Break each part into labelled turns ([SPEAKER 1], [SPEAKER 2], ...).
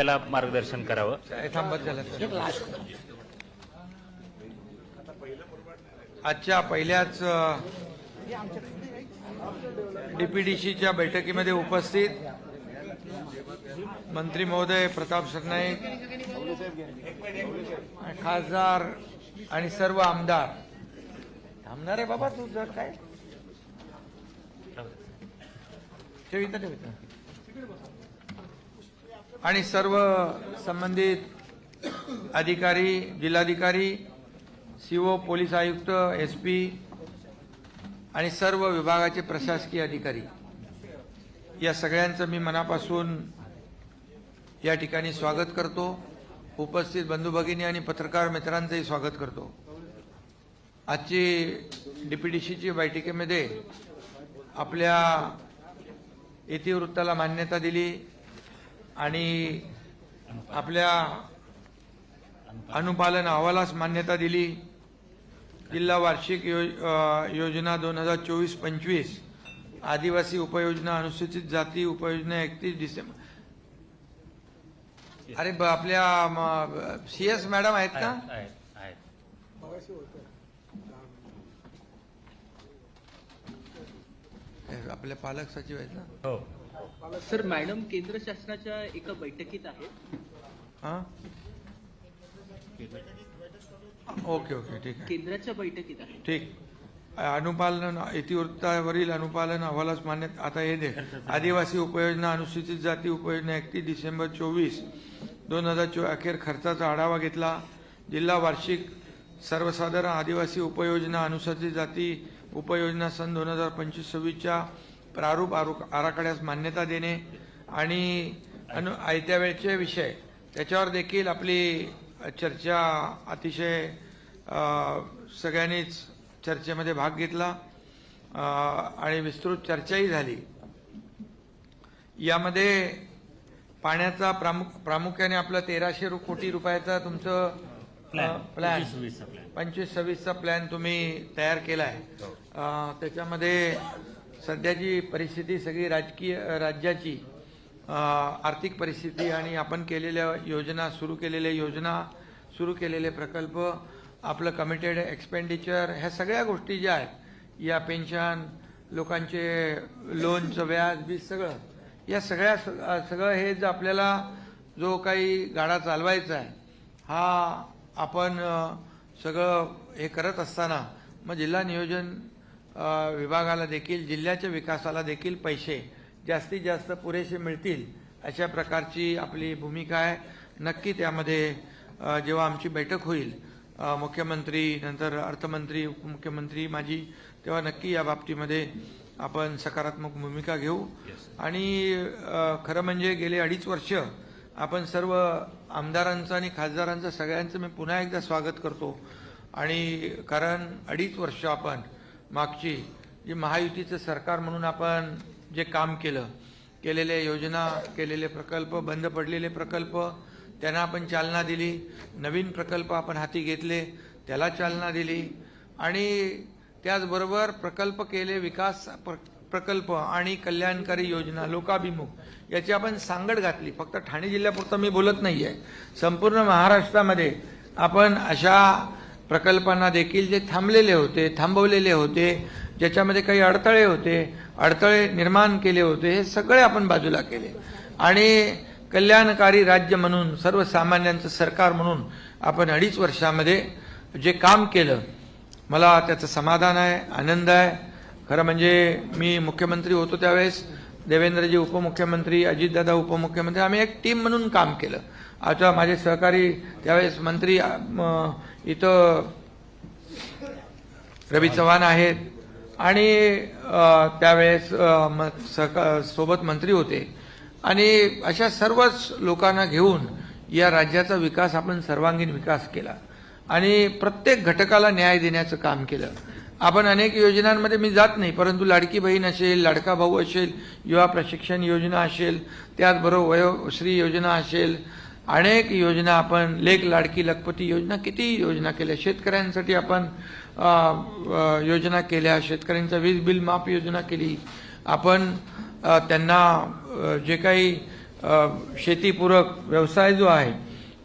[SPEAKER 1] त्याला मार्गदर्शन करावं.
[SPEAKER 2] थांबत आजच्या पहिल्याच डीपीडीसीच्या बैठकीमध्ये उपस्थित मंत्री महोदय प्रताप सरनाईक खासदार आणि सर्व आमदार. थांबणार आहे बाबा तू जर काय? ठेवित ठेवित आणि सर्व संबंधित अधिकारी जिल्हाधिकारी सीओ पोलीस आयुक्त एस पी आणि सर्व विभागाचे प्रशासकीय अधिकारी या सगळ्यांचं मी मनापासून या ठिकाणी स्वागत करतो. उपस्थित बंधू भगिनी आणि पत्रकार मित्रांचंही स्वागत करतो. आजची डीपीडीसीची बैठकीमध्ये आपल्या इतिवृत्ताला मान्यता दिली. आणि आपल्या अनुपालन अहवालास मान्यता दिली. जिल्हा वार्षिक यो योजना दोन हजार चोवीस पंचवीस आदिवासी उपयोजना अनुसूचित जाती उपयोजना एकतीस डिसेंबर. अरे आपल्या सी एस मॅडम आहेत का. आपल्या पालक सचिव आहेत ना?
[SPEAKER 1] हो.
[SPEAKER 3] सर मॅडम केंद्र शासनाच्या एका बैठकीत आहेत
[SPEAKER 2] हा? ओके ओके ठीक आहे.
[SPEAKER 3] केंद्राच्या बैठकीत आहेत
[SPEAKER 2] ठीक. अनुपालन इतिवृत्तावरील अनुपालन अहवालास मान्य आता हे दे. आदिवासी उपयोजना अनुसूचित जाती उपयोजना एकतीस डिसेंबर चोवीस दोन हजार चो अखेर खर्चाचा आढावा घेतला. जिल्हा वार्षिक सर्वसाधारण आदिवासी उपयोजना अनुसूचित जाती उपयोजना सन दोन हजार पंचवीस सव्वीसच्या प्रारूप आरू- आराखड्यास मान्यता देणे आणि अनु आयत्या वेळचे विषय. त्याच्यावर देखील आपली चर्चा अतिशय सगळ्यांनीच चर्चेमध्ये भाग घेतला आणि विस्तृत चर्चाही झाली. यामध्ये पाण्याचा प्रामुख प्रामुख्याने आपलं तेराशे कोटी रुपयाचा तुमचं
[SPEAKER 1] प्लॅन पंचवीस
[SPEAKER 2] सव्वीसचा प्लॅन तुम्ही तयार केला आहे अ, त्याच्यामध्ये सध्याची परिस्थिती सगळी राजकीय राज्याची आर्थिक परिस्थिती आणि आपण केलेल्या योजना सुरू केलेल्या योजना सुरू केलेले प्रकल्प आपलं कमिटेड एक्सपेंडिचर ह्या सगळ्या गोष्टी ज्या आहेत या पेन्शन लोकांचे लोनचं व्याज बीज सगळं या सगळ्या सगळं हे जर आपल्याला जो काही गाडा चालवायचा आहे हा आपण सगळं हे करत असताना मग जिल्हा नियोजन विभागाला देखील जिल्ह्याच्या विकासाला देखील पैसे जास्तीत जास्त पुरेसे मिळतील अशा प्रकारची आपली भूमिका आहे. नक्की त्यामध्ये जेव्हा आमची बैठक होईल मुख्यमंत्री नंतर अर्थमंत्री उपमुख्यमंत्री माझी तेव्हा नक्की या बाबतीमध्ये आपण सकारात्मक भूमिका घेऊ. आणि अ, खरं म्हणजे गेले अडीच वर्ष आपण सर्व आमदारांचं आणि खासदारांचं सगळ्यांचं मी पुन्हा एकदा स्वागत करतो. आणि कारण अडीच वर्ष आपण मागची जी महायुतीचं सरकार म्हणून आपण जे काम केलं केलेले योजना केलेले प्रकल्प बंद पडलेले प्रकल्प त्यांना आपण चालना दिली. नवीन प्रकल्प आपण हाती घेतले त्याला चालना दिली. आणि त्याचबरोबर प्रकल्प केले विकास प्र- प्रकल्प आणि कल्याणकारी योजना लोकाभिमुख याची आपण सांगड घातली. फक्त ठाणे जिल्ह्यापुरतं मी बोलत नाही आहे संपूर्ण महाराष्ट्रामध्ये आपण अशा प्रकल्पांना देखील जे थांबलेले होते थांबवलेले होते ज्याच्यामध्ये काही अडथळे होते अडथळे निर्माण केले होते हे सगळे आपण बाजूला केले. आणि कल्याणकारी राज्य म्हणून सर्वसामान्यांचं सरकार म्हणून आपण अडीच वर्षामध्ये जे काम केलं मला त्याचं समाधान आहे आनंद आहे. खरं म्हणजे मी मुख्यमंत्री होतो त्यावेळेस देवेंद्रजी उपमुख्यमंत्री अजितदादा उपमुख्यमंत्री आम्ही एक टीम म्हणून काम केलं. आता माझे सहकारी त्यावेळेस मंत्री इथं रवी चव्हाण आहेत. आणि त्यावेळेस म- सहका- सोबत मंत्री होते. आणि अशा सर्वच लोकांना घेऊन या राज्याचा विकास आपण सर्वांगीण विकास केला. आणि प्रत्येक घटकाला न्याय देण्याचं काम केलं. आपण अनेक योजनांमध्ये मी जात नाही परंतु लाडकी बहीण असेल लाडका भाऊ असेल युवा प्रशिक्षण योजना असेल त्याचबरोबर वयोश्री योजना असेल अनेक योजना आपण लेख लाडकी लखपती योजना किती योजना केल्या शेतकऱ्यांसाठी आपण योजना केल्या शेतकऱ्यांचा वीज बिल माफ योजना केली. आपण त्यांना जे काही शेतीपूरक व्यवसाय जो आहे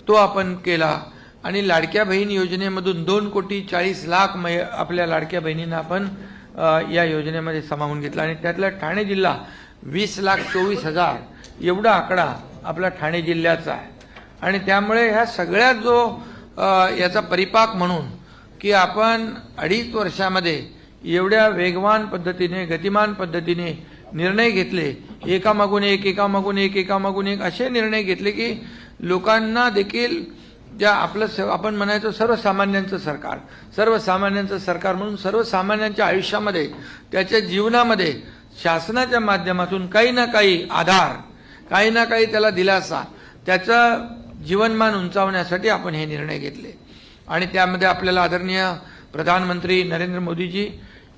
[SPEAKER 2] तो आपण केला. आणि लाडक्या बहीण योजनेमधून दोन कोटी चाळीस लाख मै आपल्या लाडक्या बहिणींना आपण या योजनेमध्ये सामावून घेतला. आणि त्यातला ठाणे जिल्हा वीस लाख चोवीस हजार एवढा आकडा आपला ठाणे जिल्ह्याचा आहे. आणि त्यामुळे ह्या सगळ्या जो याचा परिपाक म्हणून की आपण अडीच वर्षामध्ये एवढ्या वेगवान पद्धतीने गतिमान पद्धतीने निर्णय घेतले एकामागून एक एकामागून एक एकामागून एक असे निर्णय घेतले की लोकांना देखील ज्या आपलं स- आपण म्हणायचो सर्वसामान्यांचं सरकार सर्वसामान्यांचं सरकार म्हणून सर्वसामान्यांच्या आयुष्यामध्ये त्याच्या जीवनामध्ये शासनाच्या माध्यमातून काही ना काही आधार काही ना काही त्याला दिलासा त्याचं जीवनमान उंचावण्यासाठी आपण हे निर्णय घेतले. आणि त्यामध्ये आपल्याला आदरणीय प्रधानमंत्री नरेंद्र मोदीजी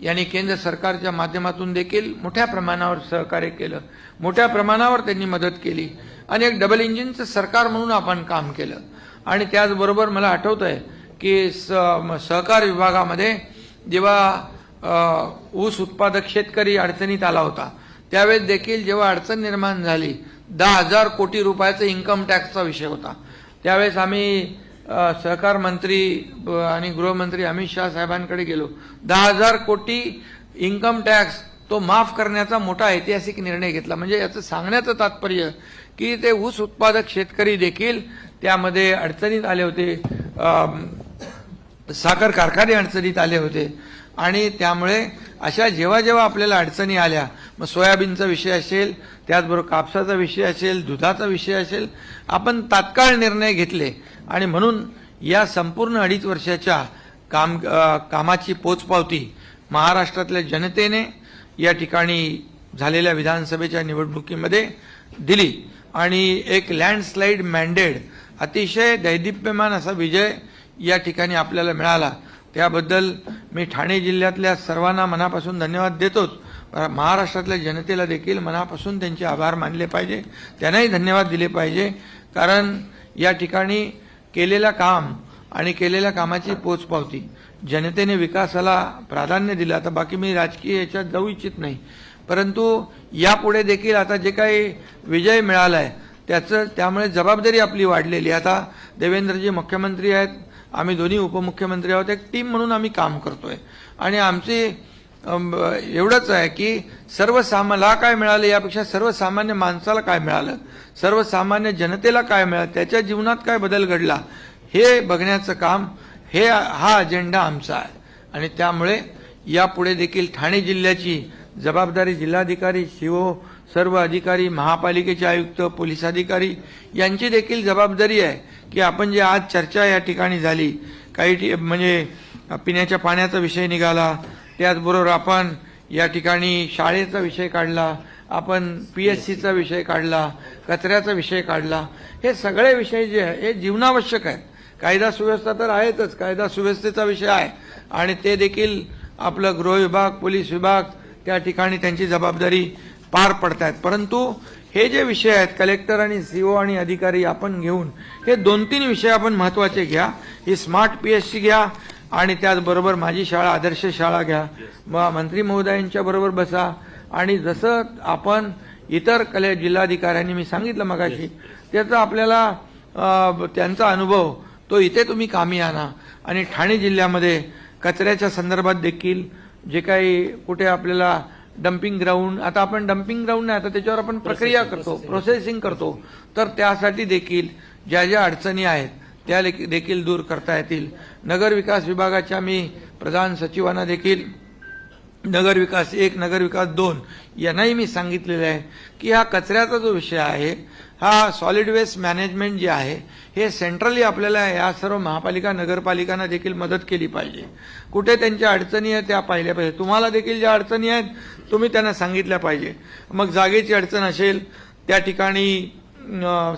[SPEAKER 2] यांनी केंद्र सरकारच्या माध्यमातून देखील मोठ्या प्रमाणावर सहकार्य केलं. मोठ्या प्रमाणावर त्यांनी मदत केली. आणि एक डबल इंजिनचं सरकार म्हणून आपण काम केलं. आणि त्याचबरोबर मला आठवत आहे की स म- सहकार विभागामध्ये जेव्हा ऊस उत्पादक शेतकरी अडचणीत आला होता त्यावेळेस देखील जेव्हा अडचण निर्माण झाली दहा हजार कोटी रुपयाचा इन्कम टॅक्सचा विषय होता. त्यावेळेस आम्ही सहकार मंत्री आणि गृहमंत्री अमित शहा साहेबांकडे गेलो. दहा हजार कोटी इन्कम टॅक्स तो माफ करण्याचा मोठा ऐतिहासिक निर्णय घेतला. म्हणजे याचं सांगण्याचं तात्पर्य की ते ऊस उत्पादक शेतकरी देखील त्यामध्ये अडचणीत आले होते. साखर कारखाने अडचणीत आले होते. आणि त्यामुळे अशा जेव्हा जेव्हा आपल्याला अडचणी आल्या मग सोयाबीनचा विषय असेल त्याचबरोबर कापसाचा विषय असेल दुधाचा विषय असेल आपण तात्काळ निर्णय घेतले आणि म्हणून या संपूर्ण अडीच वर्षाच्या काम कामाची पोचपावती महाराष्ट्रातल्या जनतेने या ठिकाणी झालेल्या विधानसभेच्या निवडणुकीमध्ये दिली. आणि एक लँडस्लाईड मॅन्डेड अतिशय दैदिप्यमान असा विजय या ठिकाणी आपल्याला मिळाला. त्याबद्दल मी ठाणे जिल्ह्यातल्या सर्वांना मनापासून धन्यवाद देतोच. महाराष्ट्रातल्या जनतेला देखील मनापासून त्यांचे आभार मानले पाहिजे. त्यांनाही धन्यवाद दिले पाहिजे. कारण या ठिकाणी केलेलं काम आणि केलेल्या कामाची पोचपावती. जनतेने विकासाला प्राधान्य दिलं. आता बाकी मी राजकीय याच्यात जाऊ इच्छित नाही. परंतु यापुढे देखील आता जे काही विजय मिळाला आहे त्याचं त्यामुळे जबाबदारी आपली वाढलेली. आता देवेंद्रजी मुख्यमंत्री आहेत. आम्ही दोन्ही उपमुख्यमंत्री आहोत. एक टीम म्हणून आम्ही काम करतोय. आणि आमची एवढंच आहे की सर्वसामाला काय मिळालं यापेक्षा सर्वसामान्य माणसाला काय मिळालं? सर्वसामान्य जनतेला काय मिळालं? त्याच्या जीवनात काय बदल घडला? हे बघण्याचं काम हे हा अजेंडा आमचा आहे. आणि त्यामुळे यापुढे देखील ठाणे जिल्ह्याची जबाबदारी जिल्हाधिकारी सीओ सर्व अधिकारी महापालिकेचे आयुक्त पोलीस अधिकारी यांची देखील जबाबदारी आहे की आपण जे आज चर्चा या ठिकाणी झाली काही म्हणजे पिण्याच्या पाण्याचा विषय निघाला त्याचबरोबर आपण या ठिकाणी शाळेचा विषय काढला आपण पी एस सीचा विषय काढला कचऱ्याचा विषय काढला. हे सगळे विषय जे आहे हे जीवनावश्यक आहेत. कायदा सुव्यवस्था तर आहेतच कायदा सुव्यवस्थेचा विषय आहे. आणि ते देखील आपलं गृह विभाग पोलीस विभाग त्या ठिकाणी त्यांची जबाबदारी पार पडत आहेत परंतु हे जे विषय आहेत कलेक्टर आणि सीओ आणि अधिकारी आपण घेऊन हे दोन तीन विषय आपण महत्त्वाचे घ्या. ही स्मार्ट पी एस सी घ्या आणि त्याचबरोबर माझी शाळा आदर्श शाळा घ्या. मग मंत्री महोदयांच्या बरोबर बसा. आणि जसं आपण इतर कले जिल्हाधिकाऱ्यांनी मी सांगितलं मगाशी त्याचा आपल्याला त्यांचा अनुभव तो इथे तुम्ही कामी आणा. आणि ठाणे जिल्ह्यामध्ये कचऱ्याच्या संदर्भात देखील जे काही कुठे आपल्याला डम्पिंग ग्राउंड आता आपण डम्पिंग ग्राउंड नाही आता त्याच्यावर आपण प्रक्रिया करतो प्रोसेसिंग करतो. तर त्यासाठी देखील ज्या ज्या अडचणी आहेत त्या देखील दूर करता येतील. नगर विकास विभागाच्या मी प्रधान सचिवांना देखील नगर विकास एक नगर विकास दोन यांनाही मी सांगितलेलं आहे की हा कचऱ्याचा जो विषय आहे हा सॉलिड वेस्ट मॅनेजमेंट जे आहे हे सेंट्रली आपल्याला या सर्व महापालिका नगरपालिकांना देखील मदत केली पाहिजे. कुठे त्यांच्या अडचणी आहेत त्या पाहिल्या पाहिजे. तुम्हाला देखील ज्या अडचणी आहेत तुम्ही त्यांना सांगितल्या पाहिजे. मग जागेची अडचण असेल त्या ठिकाणी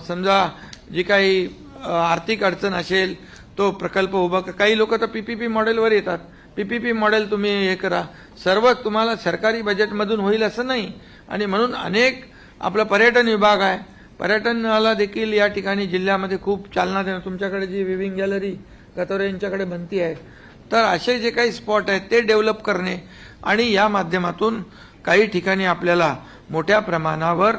[SPEAKER 2] समजा जी काही आर्थिक अडचण असेल तो प्रकल्प उभा काही लोक तर पी पी पी मॉडेलवर येतात. पी पी पी मॉडेल तुम्ही हे करा. सर्व तुम्हाला सरकारी बजेटमधून होईल असं नाही. आणि म्हणून अनेक आपला पर्यटन विभाग आहे. पर्यटनाला देखील या ठिकाणी जिल्ह्यामध्ये खूप चालना देणं तुमच्याकडे जी विविंग गॅलरी गतोरे यांच्याकडे बनती आहे. तर असे जे काही स्पॉट आहेत ते डेव्हलप करणे आणि या माध्यमातून काही ठिकाणी आपल्याला मोठ्या प्रमाणावर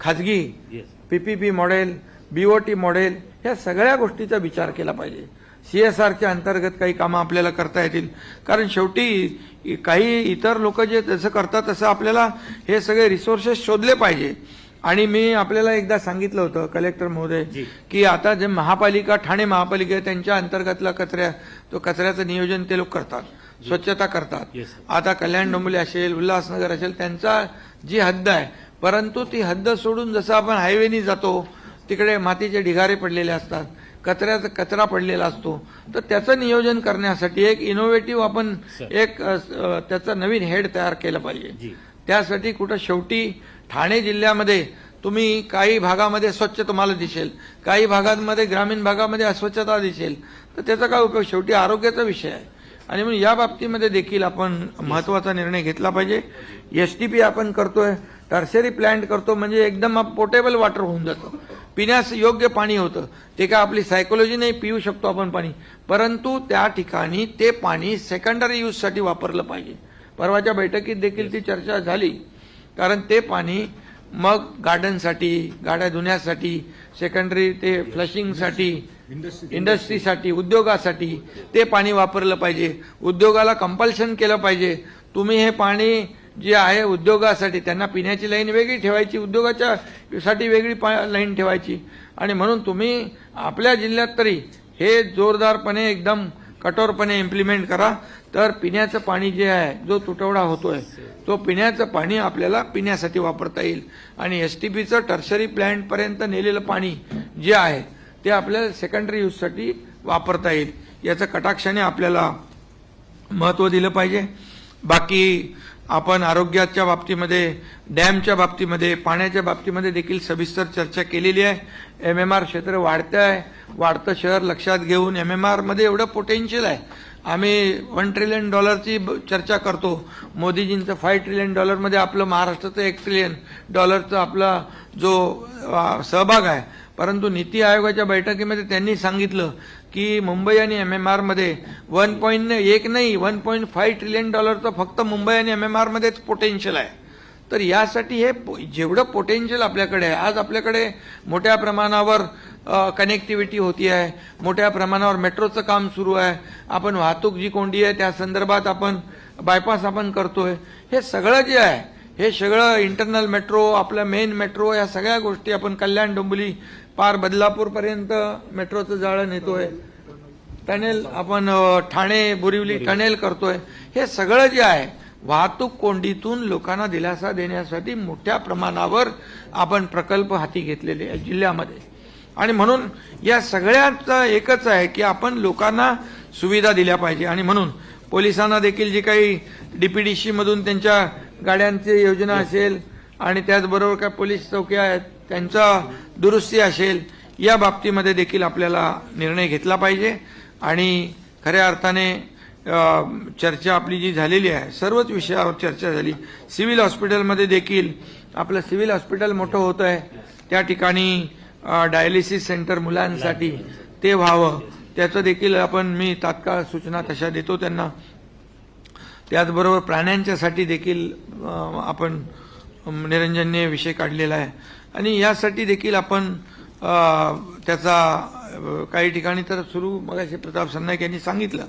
[SPEAKER 2] खाजगी yes. खाजगी
[SPEAKER 1] yes
[SPEAKER 2] PPP model BOT model ह्या सगळ्या गोष्टीचा विचार केला पाहिजे. सीएसआरच्या अंतर्गत काही कामं आपल्याला करता येतील. कारण शेवटी काही इतर लोक जे जसं करतात तसं आपल्याला हे सगळे रिसोर्सेस शोधले पाहिजे. आणि मी आपल्याला एकदा सांगितलं होतं कलेक्टर महोदय. की आता जे महापालिका ठाणे महापालिका त्यांच्या अंतर्गतला कचऱ्या तो कचऱ्याचं नियोजन ते लोक करतात. स्वच्छता करतात. आता कल्याण डोंबिवली असेल उल्हासनगर असेल त्यांचा जी हद्द आहे परंतु ती हद्द सोडून जसं आपण हायवेनी जातो तिकडे मातीचे ढिगारे पडलेले असतात कचऱ्याचा कचरा पडलेला असतो तर त्याचं नियोजन करण्यासाठी एक इनोव्हेटिव्ह आपण. एक त्याचं नवीन हेड तयार केलं पाहिजे. त्यासाठी कुठं शेवटी ठाणे जिल्ह्यामध्ये तुम्ही काही भागामध्ये स्वच्छ तुम्हाला दिसेल काही भागांमध्ये ग्रामीण भागामध्ये अस्वच्छता दिसेल तर त्याचा काय उपयोग? शेवटी आरोग्याचा विषय आहे. आणि म्हणून या बाबतीमध्ये देखील आपण महत्त्वाचा निर्णय घेतला पाहिजे. एस टी पी आपण करतोय टर्शरी प्लॅन्ट करतो म्हणजे एकदम पोर्टेबल वॉटर होऊन जातं. पिण्यास योग्य पाणी होतं. ते काय आपली सायकोलॉजी नाही पिऊ शकतो आपण पाणी. परंतु त्या ठिकाणी ते पाणी सेकंडरी यूजसाठी वापरलं पाहिजे. परवाच्या बैठकीत देखील ती चर्चा झाली. कारण ते पाणी मग गार्डनसाठी गाड्या धुण्यासाठी सेकंडरी ते फ्लशिंगसाठी इंडस्ट्रीसाठी उद्योगासाठी ते पाणी वापरलं पाहिजे. उद्योगाला कंपल्शन केलं पाहिजे. तुम्ही हे पाणी जे आहे उद्योगासाठी त्यांना पिण्याची लाईन वेगळी ठेवायची उद्योगाच्या साठी वेगळी पा- लाईन ठेवायची. आणि म्हणून तुम्ही आपल्या जिल्ह्यात तरी हे जोरदारपणे एकदम कठोरपणे इम्प्लिमेंट करा. तर पिण्याचं पाणी जे आहे जो तुटवडा होतोय तो पिण्याचं पाणी आपल्याला पिण्यासाठी वापरता येईल. आणि एस टी पीचं टर्शरी प्लॅन्टपर्यंत नेलेलं पाणी जे आहे ते आपल्याला सेकंडरी यूजसाठी वापरता येईल. याचं कटाक्षाने आपल्याला महत्त्व दिलं पाहिजे. बाकी आपण आरोग्याच्या बाबतीमध्ये डॅमच्या बाबतीमध्ये पाण्याच्या बाबतीमध्ये देखील सविस्तर चर्चा केलेली आहे. एम एम आर क्षेत्र वाढतं आहे वाढतं शहर लक्षात घेऊन एम एम आरमध्ये एवढं पोटेन्शियल आहे. आम्ही वन ट्रिलियन डॉलरची ब- चर्चा करतो. मोदीजींचं फाय ट्रिलियन डॉलरमध्ये आपलं महाराष्ट्राचं एक ट्रिलियन डॉलरचं आपला जो सहभाग आहे परंतु नीती आयोगाच्या बैठकीमध्ये त्यांनी सांगितलं की मुंबई आणि एम एम आरमध्ये वन पॉईंट एक नाही वन पॉईंट फाईव्ह ट्रिलियन डॉलरचं फक्त मुंबई आणि एम एम आरमध्येच पोटेन्शियल आहे. तर यासाठी हे पो- जेवढं पोटेन्शियल आपल्याकडे आहे आज आपल्याकडे मोठ्या प्रमाणावर कनेक्टिव्हिटी होती आहे मोठ्या प्रमाणावर मेट्रोचं काम सुरू आहे. आपण वाहतूक जी कोंडी आहे त्या संदर्भात आपण बायपास आपण करतोय. हे सगळं जे आहे हे सगळं इंटरनल मेट्रो आपलं मेन मेट्रो या सगळ्या गोष्टी आपण कल्याण डोंबिवली पार बदलापूरपर्यंत मेट्रोचं जाळं नेतोय. टनेल आपण ठाणे बोरिवली टनेल करतोय. हे सगळं जे आहे वाहतूक कोंडीतून लोकांना दिलासा देण्यासाठी मोठ्या प्रमाणावर आपण प्रकल्प हाती घेतलेले आहे जिल्ह्यामध्ये. आणि म्हणून या सगळ्याचं एकच आहे की आपण लोकांना सुविधा दिल्या पाहिजे. आणि म्हणून पोलिसांना देखील जे काही डीपीडीसी मधून त्यांच्या गाड्यांची योजना असेल आणि त्याचबरोबर काय पोलीस चौक्या आहेत त्यांचा दुरुस्ती असेल या बाबतीमध्ये देखील आपल्याला निर्णय घेतला पाहिजे. आणि खऱ्या अर्थाने चर्चा आपली जी झालेली आहे सर्वच विषयावर चर्चा झाली. सिव्हिल हॉस्पिटलमध्ये देखील आपलं सिव्हिल हॉस्पिटल मोठं होतं आहे. त्या ठिकाणी डायलिसिस सेंटर मुलांसाठी ते व्हावं. त्याचं देखील आपण मी तात्काळ सूचना तशा देतो त्यांना. त्याचबरोबर प्राण्यांच्यासाठी देखील आपण निरंजनने विषय काढलेला आहे. आणि यासाठी देखील आपण त्याचा काही ठिकाणी तर सुरू मगाशी प्रताप सरनाईक यांनी सांगितलं.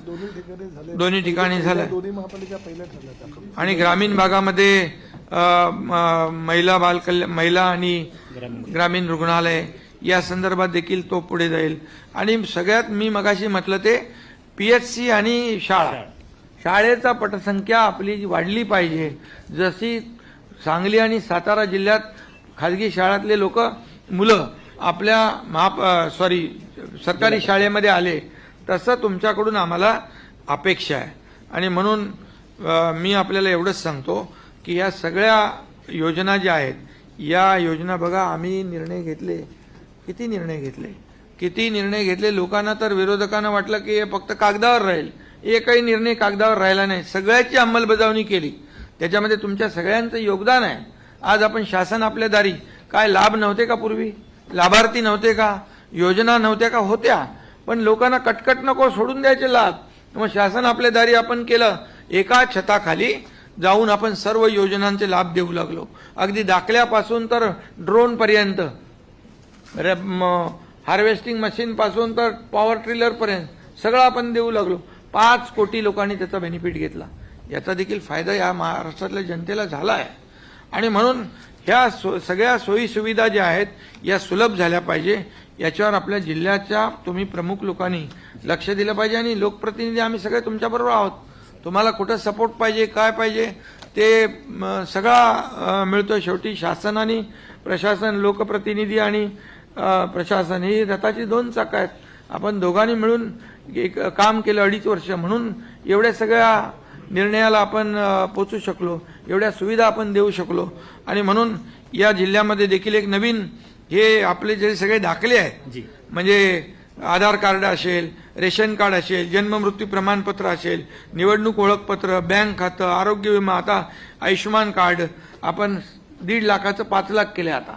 [SPEAKER 4] दोन्ही ठिकाणी झाले.
[SPEAKER 2] आणि ग्रामीण भागामध्ये महिला बाल कल्या महिला आणि ग्रामीण. रुग्णालय या संदर्भात देखील तो पुढे जाईल. आणि सगळ्यात मी मगाशी म्हटलं ते पीएचसी आणि शाळा. शाळेचा पटसंख्या आपली जी वाढली पाहिजे. जशी सांगली आणि सातारा जिल्ह्यात खाजगी शाळातले लोक मुलं आपल्या महाप सॉरी सरकारी शाळेमध्ये आले तसं तुमच्याकडून आम्हाला अपेक्षा आहे. आणि म्हणून मी आपल्याला एवढंच सांगतो की या सगळ्या योजना ज्या आहेत या योजना बघा आम्ही निर्णय घेतले. किती निर्णय घेतले? किती निर्णय घेतले? लोकांना तर विरोधकांना वाटलं की हे फक्त कागदावर राहील. एकही निर्णय कागदावर राहिला नाही. सगळ्याची अंमलबजावणी केली. त्याच्यामध्ये तुमच्या सगळ्यांचं योगदान आहे. आज आपण शासन आपल्या दारी. काय लाभ नव्हते का पूर्वी? लाभार्थी नव्हते का? योजना नव्हत्या का? होत्या. पण लोकांना कटकट नको सोडून द्यायचे लाभ. मग शासन आपल्या दारी आपण केलं. एका छताखाली जाऊन आपण सर्व योजनांचे लाभ देऊ लागलो. अगदी दाखल्यापासून तर ड्रोन पर्यंत. हार्वेस्टिंग मशीन पासून तर पॉवर ट्रिलर पर्यंत सगळं आपण देऊ लागलो. पाच कोटी लोकांनी त्याचा बेनिफिट घेतला. याचा देखील फायदा या महाराष्ट्रातल्या जनतेला झाला आहे आणि म्हणून ह्या सो- सगळ्या सोयीसुविधा ज्या आहेत या सुलभ झाल्या पाहिजे. याच्यावर आपल्या जिल्ह्याच्या तुम्ही प्रमुख लोकांनी लक्ष दिलं पाहिजे आणि लोकप्रतिनिधी आम्ही सगळे तुमच्याबरोबर आहोत. तुम्हाला कुठं सपोर्ट पाहिजे काय पाहिजे ते सगळा मिळतो शेवटी शासन आणि प्रशासन लोकप्रतिनिधी आणि प्रशासन. ही रथाची दोन चाकं आहेत. आपण दोघांनी मिळून एक काम केलं अडीच वर्ष. म्हणून एवढ्या सगळ्या निर्णयाला आपण पोचू शकलो. एवढ्या सुविधा आपण देऊ शकलो. आणि म्हणून या जिल्ह्यामध्ये देखील एक नवीन हे आपले जे सगळे दाखले आहेत म्हणजे आधार कार्ड असेल रेशन कार्ड असेल जन्ममृत्यू प्रमाणपत्र असेल निवडणूक ओळखपत्र बँक खातं आरोग्य विमा आता आयुष्यमान कार्ड आपण दीड लाखाचं पाच लाख केले आता.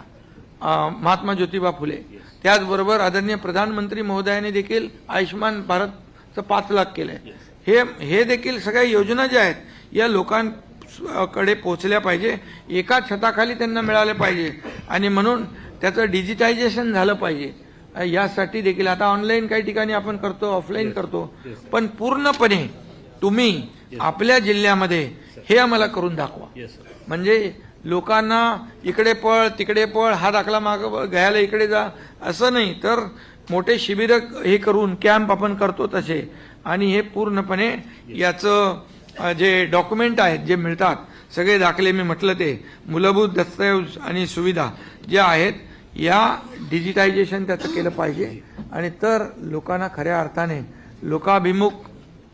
[SPEAKER 2] महात्मा ज्योतिबा फुले. त्याचबरोबर आदरणीय प्रधानमंत्री महोदयाने देखील आयुष्यमान भारतचं पाच लाख केलंय. हे हे देखील सगळ्या योजना ज्या आहेत या लोकांकडे पोहोचल्या पाहिजे. एका छताखाली त्यांना मिळाले पाहिजे. आणि म्हणून त्याचं डिजिटायझेशन झालं पाहिजे. यासाठी देखील आता ऑनलाईन काही ठिकाणी आपण करतो ऑफलाईन करतो. पण पूर्णपणे तुम्ही आपल्या जिल्ह्यामध्ये हे आम्हाला करून दाखवा. म्हणजे लोकांना इकडे पळ तिकडे पळ हा दाखला माग घ्यायला इकडे जा असं नाही. तर मोठे शिबिर हे करून कॅम्प आपण करतो तसे. आणि हे पूर्णपणे याचं जे डॉक्युमेंट आहेत जे मिळतात सगळे दाखले मी म्हटलं ते मूलभूत दस्तऐवज आणि सुविधा ज्या आहेत या डिजिटायझेशन त्याचं केलं पाहिजे. आणि तर लोकांना खऱ्या अर्थाने लोकाभिमुख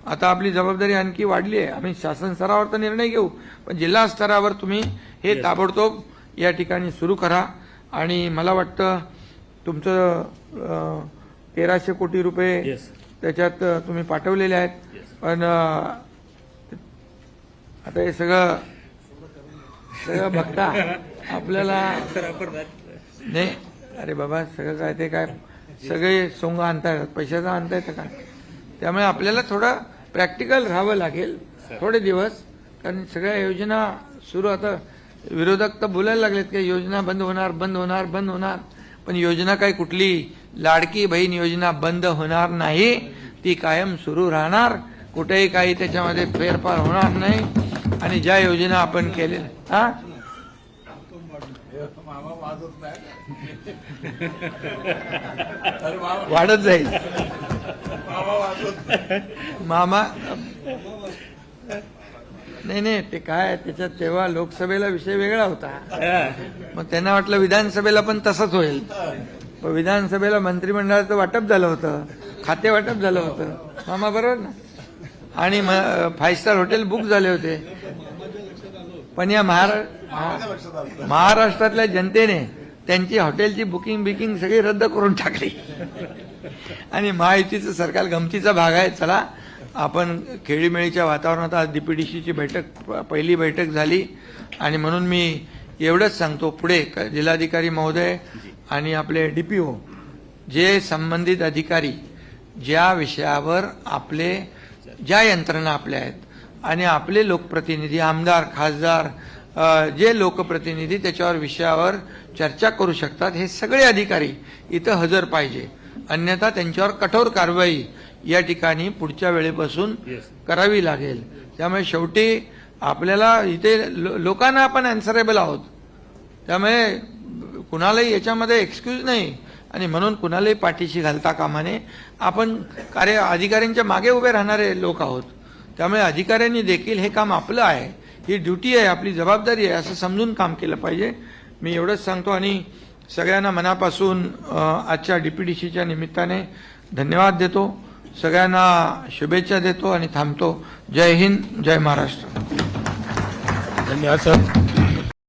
[SPEAKER 2] आता आपली जबाबदारी आणखी वाढली आहे. आम्ही शासन स्तरावर तर निर्णय घेऊ पण जिल्हा स्तरावर तुम्ही हे ताबडतोब या ठिकाणी सुरू करा. आणि मला वाटतं तुमचं तेराशे कोटी रुपये. त्याच्यात तुम्ही पाठवलेले आहेत. पण आता हे सगळं सगळं बघता आपल्याला नाही. अरे बाबा सगळं काय ते काय सगळे सोंग आणता येतात पैशाचं आणता येतं काय त्यामुळे आपल्याला थोडं प्रॅक्टिकल राहावं लागेल. थोडे दिवस. कारण सगळ्या योजना सुरू आता. विरोधक तर बोलायला लागलेत की योजना बंद होणार बंद होणार बंद होणार. पण योजना काही कुठली? लाडकी बहीण योजना बंद होणार नाही. ती कायम सुरू राहणार. कुठेही काही त्याच्यामध्ये फेरफार होणार नाही. आणि ज्या योजना आपण केलेल्या हा? वाढत जाईल. मामा. नाही नाही ते काय त्याच्यात तेव्हा लोकसभेला विषय वेगळा होता. मग त्यांना वाटलं विधानसभेला पण तसंच होईल. पण विधानसभेला मंत्रिमंडळाचं वाटप झालं होतं. खाते वाटप झालं होतं. मामा बरोबर ना? आणि फाईव्ह स्टार हॉटेल बुक झाले होते. पण या महारा महाराष्ट्रातल्या जनतेने त्यांची हॉटेलची बुकिंग बिकिंग सगळी रद्द करून टाकली. आणि महायुतीचं सरकार गमतीचा भाग आहे. चला आपण खेळीमेळीच्या वातावरणात आज डीपीडीसीची बैठक पहिली बैठक झाली. आणि म्हणून मी एवढंच सांगतो पुढे क- जिल्हाधिकारी महोदय आणि आपले डीपीओ जे संबंधित अधिकारी ज्या विषयावर आपले ज्या यंत्रणा आपल्या आहेत आणि आपले लोकप्रतिनिधी आमदार खासदार जे लोकप्रतिनिधी त्याच्यावर विषयावर चर्चा करू शकतात हे सगळे अधिकारी इथं हजर पाहिजे. अन्यथा त्यांच्यावर कठोर कारवाई या ठिकाणी पुढच्या वेळेपासून. करावी लागेल. त्यामुळे शेवटी आपल्याला इथे लो- लोकांना आपण अँसरेबल आहोत. त्यामुळे कुणालाही याच्यामध्ये एक्सक्यूज नाही. आणि म्हणून कुणालाही पाठीशी घालता कामा नये. आपण कार्य अधिकाऱ्यांच्या मागे उभे राहणारे लोक आहोत. त्यामुळे अधिकाऱ्यांनी देखील हे काम आपलं आहे. ही ड्युटी आहे आपली जबाबदारी आहे असं समजून काम केलं पाहिजे. मी एवढंच सांगतो आणि सगळ्यांना मनापासून अ, आजच्या डीपीडीसीच्या निमित्ताने धन्यवाद देतो. सगळ्यांना शुभेच्छा देतो आणि थांबतो. जय हिंद जय महाराष्ट्र.
[SPEAKER 5] धन्यवाद सर.